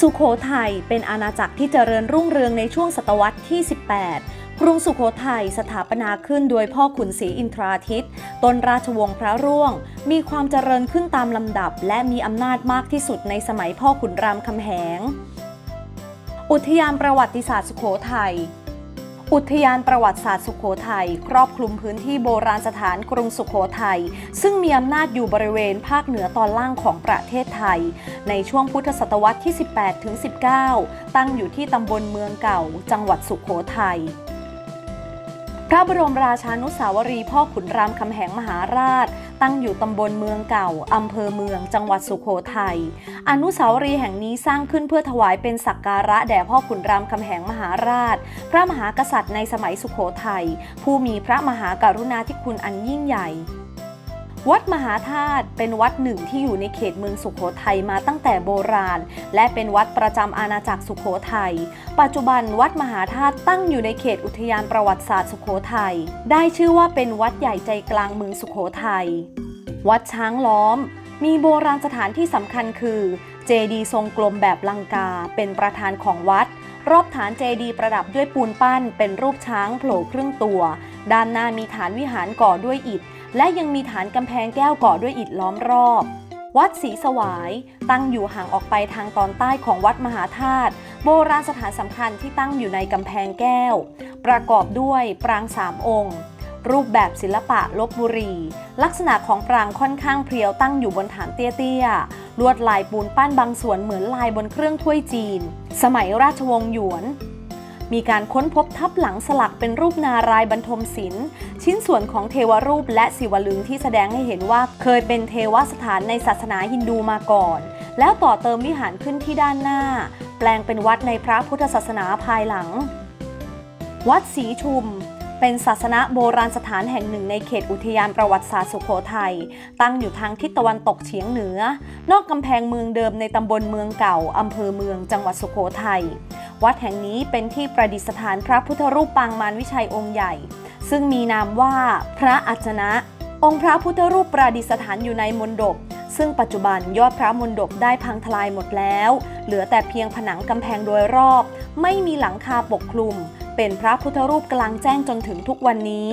สุโขทัยเป็นอาณาจักรที่เจริญรุ่งเรืองในช่วงศตวรรษที่ 18 กรุงสุโขทัยสถาปนาขึ้นโดยพ่อขุนศรีอินทราทิตย์ต้นราชวงศ์พระร่วง มีความเจริญขึ้นตามลำดับ และมีอำนาจมากที่สุดในสมัยพ่อขุนรามคำแหง อุทยานประวัติศาสตร์สุโขทัย อุทยานประวัติศาสตร์สุโขทัยครอบคลุมพื้นที่โบราณสถานกรุงสุโขทัยซึ่งมีอำนาจอยู่บริเวณภาคเหนือตอนล่างของประเทศไทย ในช่วงพุทธศตวรรษที่ 18ถึง19 ตั้งอยู่ที่ตำบลเมืองเก่า จังหวัดสุโขทัย พระบรมราชานุสาวรีย์พ่อขุนรามคำแหงมหาราช ตั้งอยู่ตำบลเมืองเก่า อำเภอเมือง จังหวัดสุโขทัย อนุสาวรีย์แห่งนี้สร้างขึ้นเพื่อถวายเป็นสักการะแด่พ่อขุนรามคำแหงมหาราช พระมหากษัตริย์ในสมัยสุโขทัย ผู้มีพระมหากรุณาธิคุณอันยิ่งใหญ่ วัดมหาธาตุเป็นวัดหนึ่งที่อยู่ในเขตเมืองสุโขทัยมาตั้งแต่โบราณ และเป็นวัดประจำอาณาจักรสุโขทัย ปัจจุบันวัดมหาธาตุตั้งอยู่ในเขตอุทยานประวัติศาสตร์สุโขทัย ได้ชื่อว่าเป็นวัดใหญ่ใจกลางเมืองสุโขทัย วัดช้างล้อม มีโบราณสถานที่สำคัญคือ เจดีย์ทรงกลมแบบลังกา เป็นประธานของวัดรอบฐานเจดีย์ประดับด้วยปูนปั้น เป็นรูปช้างโผล่ครึ่งตัว ด้านหน้ามีฐานวิหารก่อด้วยอิฐ และยังมีฐานกำแพงแก้วก่อด้วยอิฐล้อมรอบ วัดศรีสวาย ตั้งอยู่ห่างออกไปทางตอนใต้ของวัดมหาธาตุโบราณสถานสำคัญที่ตั้งอยู่ในกำแพงแก้ว ประกอบด้วยปรางสามองค์ รูปแบบศิลปะลบบุรี ลักษณะของปรางค่อนข้างเพรียวตั้งอยู่บนฐานเตี้ยๆลวดลายปูนปั้นบางส่วนเหมือนลายบนเครื่องถ้วยจีน สมัยราชวงศ์หยวน มีการค้นพบทับหลังสลักเป็นรูปนารายบรรทมศิลป์ชิ้นส่วนของเทวรูปและศิวลึงที่แสดงให้เห็นว่าเคยเป็นเทวสถานในศาสนาฮินดูมาก่อน แล้วต่อเติมวิหารขึ้นที่ด้านหน้า แปลงเป็นวัดในพระพุทธศาสนาภายหลัง วัดศรีชุมเป็นศาสนาโบราณสถานแห่งหนึ่งในเขตอุทยานประวัติศาสตร์สุโขทัย ตั้งอยู่ทางทิศตะวันตกเฉียงเหนือ นอกกำแพงเมืองเดิมในตำบลเมืองเก่าอำเภอเมืองจังหวัดสุโขทัย วัดแห่งนี้เป็นที่ประดิษฐานพระพุทธรูปปางมารวิชัยองค์ใหญ่ ซึ่งมีนามว่าพระอัจฉนะ องค์พระพุทธรูปประดิษฐานอยู่ในมณฑปซึ่งปัจจุบันยอดพระมณฑปได้พังทลายหมดแล้ว เหลือแต่เพียงผนังกำแพงโดยรอบ ไม่มีหลังคาปกคลุม เป็นพระพุทธรูปกลางแจ้งจนถึงทุกวันนี้